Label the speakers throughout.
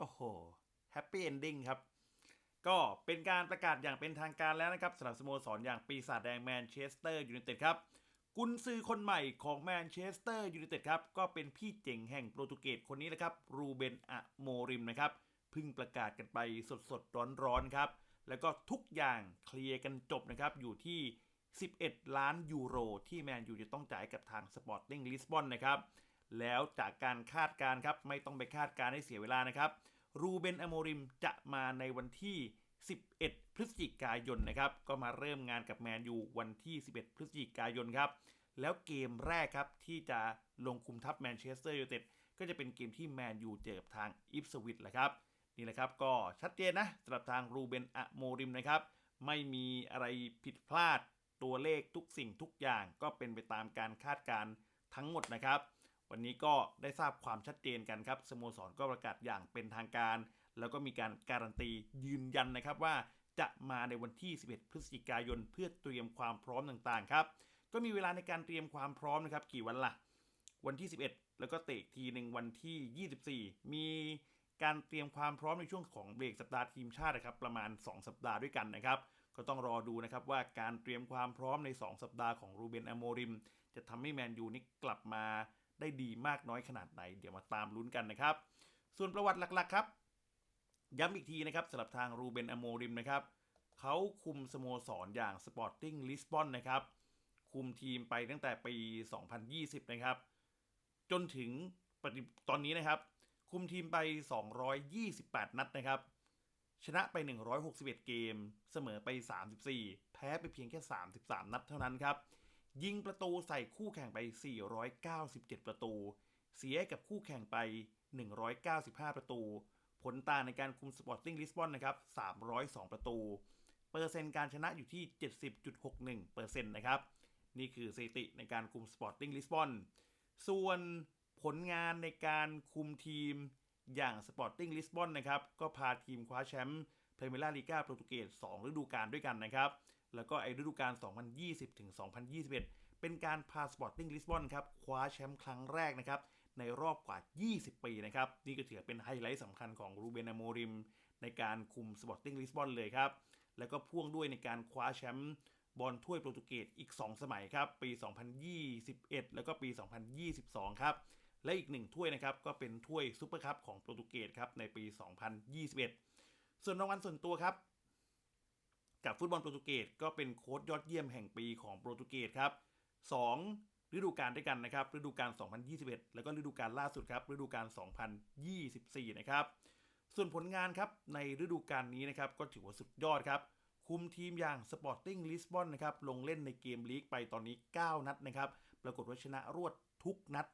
Speaker 1: โอ้โหแฮปปี้เอนดิ้งครับ ก็เป็นการประกาศอย่างเป็นทางการแล้วนะครับสำหรับสโมสรอย่างปีศาจแดงแมนเชสเตอร์ยูไนเต็ดครับกุนซือคนใหม่ของแมนเชสเตอร์ยูไนเต็ดครับก็เป็นพี่เจ๋งแห่งโปรตุเกสคนนี้นะครับรูเบนอะโมริมนะครับเพิ่งประกาศกันไปสดๆ ร้อนๆครับ แล้วก็ทุกอย่างเคลียร์กันจบนะครับ อยู่ที่ 11 ล้านยูโร ที่แมนยูจะต้องจ่ายกับทางสปอร์ติ้งลิสบอนนะครับ แล้วจากการคาดการ์ครับ ไม่ต้องไปคาดการ์ให้เสียเวลานะครับ รูเบนอโมริมจะมาในวันที่ 11 พฤศจิกายนนะครับ ก็มาเริ่มงานกับแมนยูวันที่ 11 พฤศจิกายนครับ แล้วเกมแรกครับที่จะลงคุมทัพแมนเชสเตอร์ยูไนเต็ดก็จะเป็นเกมที่แมนยูเจอกับทางอิฟสวิตแหละครับนี่แหละครับก็ชัดเจนนะสำหรับทางรูเบนอโมริมนะครับ ไม่มีอะไรผิดพลาดตัวเลขทุกสิ่งทุกอย่างก็เป็นไปตามการคาดการ์ทั้งหมดนะครับ วันนี้ก็ได้ทราบความชัดเจนกันครับสโมสรก็ประกาศอย่างเป็นทางการ แล้วก็มีการการันตียืนยันนะครับว่าจะมาในวันที่ 11 พฤศจิกายน เพื่อเตรียมความพร้อมต่างๆครับก็มีเวลาในการเตรียมความพร้อมนะครับกี่วันล่ะ วันที่ 11 แล้วก็เตะทีหนึ่งวันที่ 24 มีการเตรียมความพร้อมในช่วงของเบรกสัปดาห์ทีมชาตินะครับประมาณ 2 สัปดาห์ด้วยกันนะครับก็ต้องรอดูนะครับว่าการเตรียมความพร้อมใน 2 สัปดาห์ของรูเบนอโมริม จะทำให้แมนยูนี่กลับมา ได้ดีมากน้อยขนาดไหน เดี๋ยวมาตามลุ้นกันนะครับ ส่วนประวัติหลักๆครับ ย้ำอีกทีนะครับสำหรับทางรูเบนอโมริมนะครับเขาคุมสโมสรอย่างสปอร์ติ้งลิสบอนนะครับคุมทีมไปตั้งแต่ปี 2020 นะครับ จนถึงตอนนี้นะครับ คุมทีมไป 228 นัดนะครับ ชนะไป 161 เกม เสมอไป 34 แพ้ไปเพียงแค่ 33 นัดเท่านั้นครับ ยิงประตูใส่คู่แข่งไป 497 ประตู เสียกับคู่แข่งไป 195 ประตู ผลต่างในการคุมสปอร์ติ้งลิสบอนนะครับ 302 ประตู เปอร์เซ็นต์การชนะอยู่ที่ 70.61%นะครับ นี่คือสถิติในการคุมสปอร์ติ้งลิสบอน ส่วนผลงานในการคุมทีมอย่างสปอร์ติ้งลิสบอนนะครับ ก็พาทีมคว้าแชมป์พรีเมียร์ลีกาโปรตุเกส2ฤดูกาลด้วยกันนะครับ แล้วก็ไอฤดูกาล 2020 ถึง 2021 เป็นการพาสปอร์ติ้งลิสบอนครับคว้าแชมป์ครั้งแรกนะครับในรอบกว่า 20 ปีนะครับ นี่ก็ถือเป็นไฮไลท์สำคัญของรูเบนอโมริม ในการคุมสปอร์ติ้งลิสบอนเลยครับ แล้วก็พ่วงด้วยในการคว้าแชมป์บอลถ้วยโปรตุเกสอีก 2 สมัยครับ ปี 2021 แล้วก็ปี 2022 ครับ และอีกหนึ่งถ้วยนะครับ ก็เป็นถ้วยซูเปอร์คัพของโปรตุเกสครับในปี 2021 ส่วนรางวัลส่วนตัวครับ กับฟุตบอลโปรตุเกสก็เป็นโค้ชยอดเยี่ยมแห่งปีของโปรตุเกสครับ2ฤดูกาลด้วยกันนะครับฤดูกาล 2021 แล้วก็ฤดูกาลล่าสุดครับฤดูกาล 2024 นะครับ ส่วนผลงานครับในฤดูกาลนี้นะครับก็ถือว่าสุดยอดครับคุมทีมอย่าง Sporting Lisbon นนะครับลงเล่นในเกมลีกไปตอนนี้ 9 นัดนะครับปรากฏว่าชนะรวดทุกนัด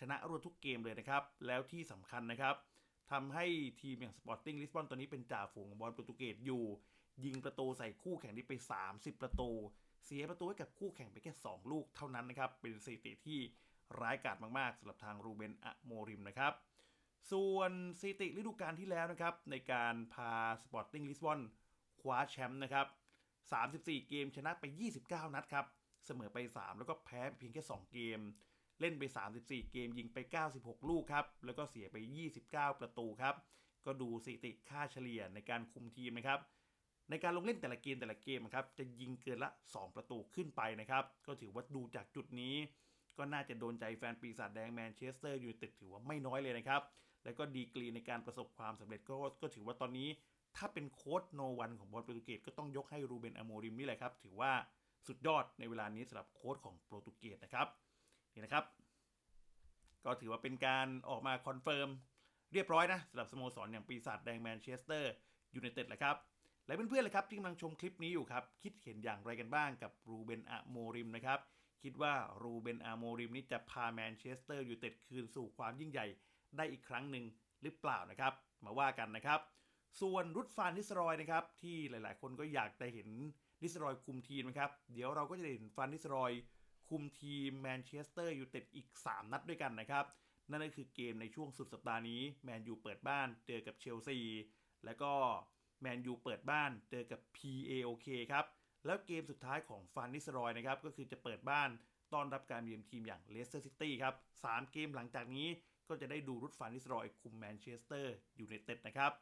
Speaker 1: ชนะรวดทุกเกมเลยนะครับ แล้วที่สำคัญนะครับทำให้ทีมอย่าง Sporting Lisbon ตอนนี้เป็นจ่าฝูงบอลโปรตุเกสอยู่ ยิงประตูใส่คู่แข่งที่ไป 30 ประตู เสียประตูให้กับคู่แข่งไปแค่ 2 ลูกเท่านั้นนะครับ เป็นสถิติที่ร้ายกาจมากๆสำหรับทางรูเบนอะโมริมนะครับ ส่วนสถิติฤดูกาลที่แล้วนะครับ ในการพาสปอร์ติ้งลิสบอนคว้าแชมป์นะครับ 34 เกมชนะไป 29 นัดครับ เสมอไป 3 แล้วก็แพ้เพียงแค่ 2 เกม เล่นไป 34 เกมยิงไป 96 ลูกครับ แล้วก็เสียไป 29 ประตูครับ ก็ดูสถิติค่าเฉลี่ยในการคุมทีมนะครับ ในการลงเล่นแต่ละเกมแต่ละเกมครับจะยิงเกินละ 2 ประตูขึ้นไปนะครับ ก็ถือว่าดูจากจุดนี้ ก็น่าจะโดนใจแฟนปีศาจแดงแมนเชสเตอร์ยูไนเต็ดถือว่าไม่น้อยเลยนะครับ แล้วก็ดีกรีในการประสบความสำเร็จก็ก็ถือว่าตอนนี้ ถ้าเป็นโค้ดโนวันของบอลโปรตุเกสก็ต้องยกให้รูเบนอโมริมนี่แหละครับ ถือว่าสุดยอดในเวลานี้สำหรับโค้ดของโปรตุเกสนะครับนี่นะครับ ก็ถือว่าเป็นการออกมาคอนเฟิร์มเรียบร้อยนะสำหรับสโมสรอย่างปีศาจแดงแมนเชสเตอร์ยูไนเต็ดแหละครับ และเพื่อนๆเลยครับที่กำลังชมคลิปนี้อยู่ครับคิดเห็นอย่างไรกันบ้างกับรูเบนอะโมริมนะครับคิดว่ารูเบนอะโมริมนี่จะพาแมนเชสเตอร์ยูไนเต็ดคืนสู่ความยิ่งใหญ่ได้อีกครั้งหนึ่งหรือเปล่านะครับ มาว่ากันนะครับ ส่วนรุดฟานนิสรอยนะครับที่หลายๆ คนก็อยากจะเห็นนิสรอยคุมทีมนะครับเดี๋ยวเราก็จะได้เห็นฟานนิสรอยคุมทีมแมนเชสเตอร์ยูไนเต็ดอีก 3 นัดด้วยกันนะครับนั่นก็คือเกมในช่วงสุดสัปดาห์นี้แมนยูเปิดบ้านเจอกับเชลซีแล้วก็ แมนยูเปิดบ้านเจอกับ PAOK ครับ แล้วเกมสุดท้ายของฟานนิสรอยนะครับ ก็คือจะเปิดบ้านต้อนรับการเยือนทีมอย่างเลสเตอร์ซิตี้ครับสามเกมหลังจากนี้ก็จะได้ดูรุดฟานนิสรอยคุมแมนเชสเตอร์ยูไนเต็ดนะครับ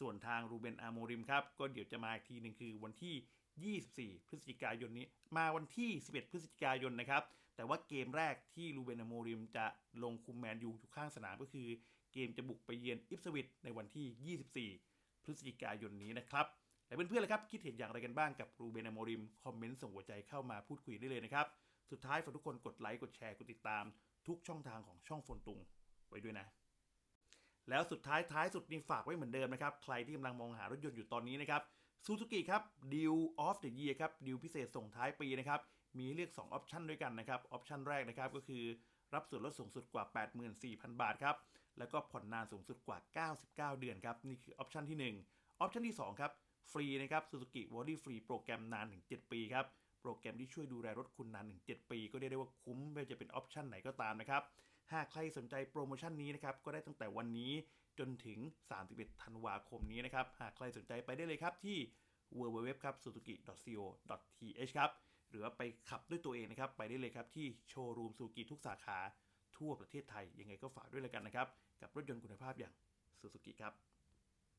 Speaker 1: ส่วนทางรูเบนอาโมริมครับ ก็เดี๋ยวจะมาอีกทีหนึ่งคือวันที่ 24 พฤศจิกายนนี้ มาวันที่ 11 พฤศจิกายนนะครับ แต่ว่าเกมแรกที่รูเบนอาโมริมจะลงคุมแมนยูอยู่ข้างสนามก็คือ เกมจะบุกไปเยือนอิฟสวิตในวันที่ 24 พฤศจิกายนนี้นะครับและเพื่อนๆล่ะครับคิดเห็นอย่างไรกันบ้างกับรูเบนอโมริม คอมเมนต์ส่งหัวใจเข้ามาพูดคุยได้เลยนะครับ สุดท้ายฝากทุกคนกดไลค์กดแชร์กดติดตาม ทุกช่องทางของช่องฟนตุง ไว้ด้วยนะ แล้วสุดท้ายท้ายสุดนี่ฝากไว้เหมือนเดิมนะครับ ใครที่กำลังมองหารถยนต์อยู่ตอนนี้นะครับซูซูกิครับดิวออฟเดอะเยียครับดิวพิเศษส่งท้ายปีนะครับมีเลือก2ออปชันด้วยกันนะครับออปชันแรกนะครับก็คือ รับส่วนลดสูงสุดกว่า 84,000 บาทครับ แล้วก็ผ่อนนานสูงสุดกว่า 99 เดือนครับ นี่คือออปชันที่ 1 ออปชันที่ 2 ครับ ฟรีนะครับซูซูกิวอดี้ฟรีโปรแกรมนานถึง 7 ปีครับ โปรแกรมที่ช่วยดูแลรถคุณนานถึง 7 ปี ก็เรียกได้ว่าคุ้มไม่ว่าจะเป็นออปชันไหนก็ตามนะครับ หากใครสนใจโปรโมชั่นนี้นะครับ ก็ได้ตั้งแต่วันนี้จนถึง 31 ธันวาคมนี้นะครับ หากใครสนใจไปได้เลยครับที่ www ครับ suzuki.co.th ครับ หรือว่าไปขับด้วยตัวเองนะครับ ไปได้เลยครับที่โชว์รูมซูกิทุกสาขาทั่วประเทศไทย ยังไงก็ฝากด้วยแล้วกันนะครับ กับรถยนต์คุณภาพอย่างซูซูกิครับ